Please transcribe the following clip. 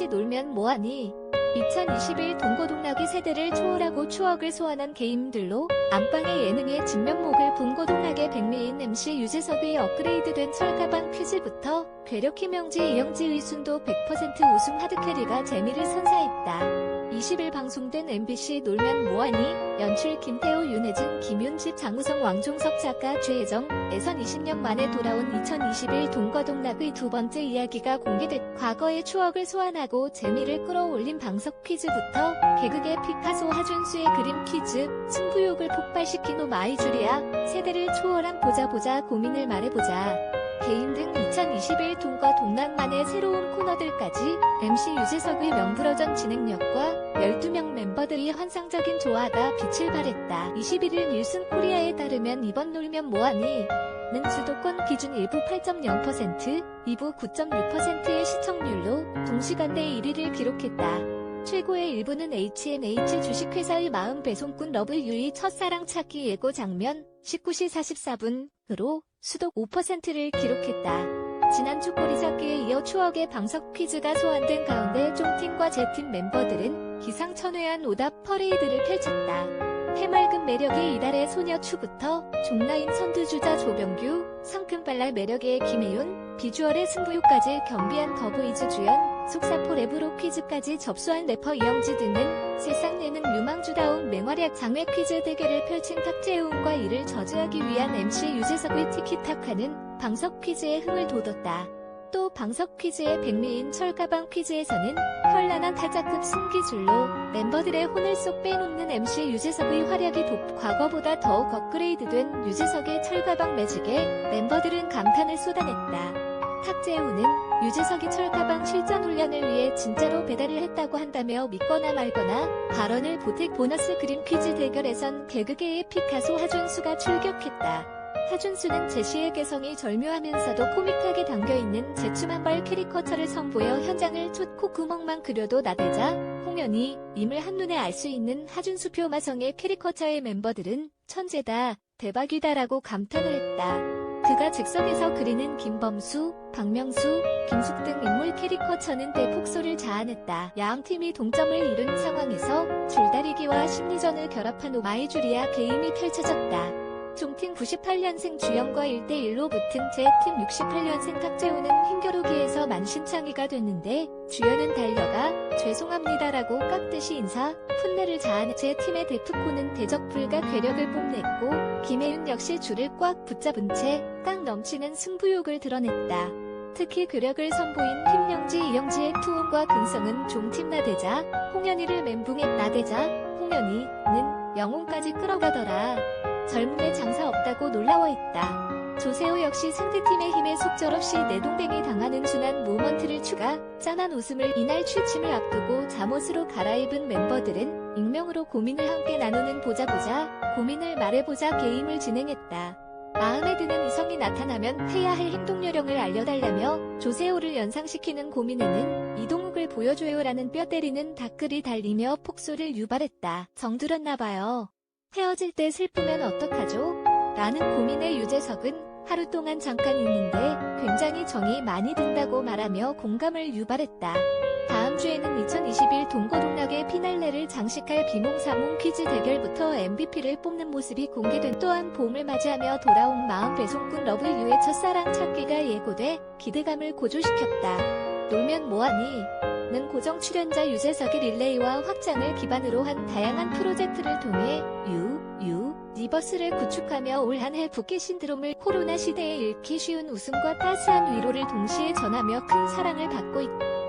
MBC 놀면 뭐하니? 2021 동고동락의 세대를 초월하고 추억을 소환한 게임들로 안방의 예능의 진면목을 본 고동락의 백미인 MC 유재석의 업그레이드된 철가방 퀴즈부터 괴력 희명지 이영지 의 순도 100% 우승 하드캐리가 재미를 선사했다. 20일 방송된 MBC 놀면 뭐하니? 연출 김태호 윤혜진 김윤집 장우성 왕종석 작가 최혜정에선 20년 만에 돌아온 2021 동거동락의 두 번째 이야기가 공개됐 과거의 추억을 소환하고 재미를 끌어올린 방석 퀴즈부터 개그계 피카소 하준수의 그림 퀴즈 승부욕을 폭발시킨 오마이주리아 세대를 초월한 보자보자 고민을 말해보자 개인 등 2021 동과 동락만의 새로운 코너들까지 MC 유재석의 명불허전 진행력과 12명 멤버들이 환상적인 조화가 빛을 발했다. 21일 닐슨 코리아에 따르면 이번 놀면 뭐하니? 는 주도권 기준 1부 8.0%, 2부 9.6%의 시청률로 동시간대 1위를 기록했다. 최고의 1부는 H&H 주식회사의 마음 배송꾼 러블 유이 첫사랑 찾기 예고 장면 19시 44분으로 수독 5%를 기록했다. 지난주 꼬리잡기에 이어 추억의 방석 퀴즈가 소환된 가운데 쫑팀과 제 팀 멤버들은 기상천외한 오답 퍼레이드를 펼쳤다. 해맑은 매력의 이달의 소녀 추부터 종라인 선두주자 조병규, 상큼발랄 매력의 김혜윤, 비주얼의 승부욕까지 겸비한 더보이즈 주연, 속사포 랩으로 퀴즈까지 접수한 래퍼 이영지 등은 세상 내는 유망주다운 맹활약 장외 퀴즈 대결을 펼친 탁재훈과 이를 저지하기 위한 MC 유재석의 티키타카는 방석 퀴즈에 흥을 돋웠다. 또 방석 퀴즈의 백미인 철가방 퀴즈에서는 현란한 타자급 승기술로 멤버들의 혼을 쏙 빼놓는 MC 유재석의 활약이 돋 과거보다 더욱 업그레이드된 유재석의 철가방 매직에 멤버들은 감탄을 쏟아냈다. 탁재우는 유재석이 철가방 실전 훈련을 위해 진짜로 배달을 했다고 한다며 믿거나 말거나 발언을 보택 보너스 그림 퀴즈 대결에선 개그계의 피카소 하준수가 출격했다. 하준수는 제시의 개성이 절묘하면서도 코믹하게 담겨있는 제춤한발 캐리커처를 선보여 현장을 쫓고 구멍만 그려도 나대자 홍연이 임을 한눈에 알 수 있는 하준수표 마성의 캐리커처의 멤버들은 천재다, 대박이다라고 감탄을 했다. 그가 즉석에서 그리는 김범수, 박명수, 김숙 등 인물 캐리커처는 대폭소를 자아냈다. 양 팀이 동점을 이룬 상황에서 줄다리기와 심리전을 결합한 오마이주리아 게임이 펼쳐졌다. 종팀 98년생 주영과 1대1로 붙은 제팀 68년생 탁재우는 힘겨루기에서 만신창이가 됐는데 주연은 달려가 죄송합니다라고 깍듯이 인사, 풋내를 자아내 제팀의 데프코는 대적 불가 괴력을 뽐냈고 김혜윤 역시 줄을 꽉 붙잡은 채 깡 넘치는 승부욕을 드러냈다. 특히 괴력을 선보인 김영지 이영지의 투혼과 근성은 종팀 나대자 홍현희를 멘붕에 나대자 홍현희는 영혼까지 끌어가더라. 젊음에 장사 없다고 놀라워했다. 조세호 역시 상대팀의 힘에 속절없이 내동댕이 당하는 순한 모먼트를 추가, 짠한 웃음을 이날 취침을 앞두고 잠옷으로 갈아입은 멤버들은 익명으로 고민을 함께 나누는 보자보자, 고민을 말해보자 게임을 진행했다. 마음에 드는 이성이 나타나면 해야 할 행동 요령을 알려달라며 조세호를 연상시키는 고민에는 이동욱을 보여줘요라는 뼈 때리는 댓글이 달리며 폭소를 유발했다. 정들었나봐요. 헤어질 때 슬프면 어떡하죠? 라는 고민의 유재석은 하루 동안 잠깐 있는데 굉장히 정이 많이 든다고 말하며 공감을 유발했다. 다음 주에는 2021 동고동락의 피날레를 장식할 비몽사몽 퀴즈 대결부터 MVP를 뽑는 모습이 공개된 또한 봄을 맞이하며 돌아온 마음 배송꾼 러블유의 첫사랑 찾기가 예고돼 기대감을 고조시켰다. 놀면 뭐하니? 는 고정 출연자 유재석의 릴레이와 확장을 기반으로 한 다양한 프로젝트를 통해 유, 유, 니버스를 구축하며 올 한해 부캐 신드롬을 코로나 시대에 잃기 쉬운 웃음과 따스한 위로를 동시에 전하며 큰 사랑을 받고 있다.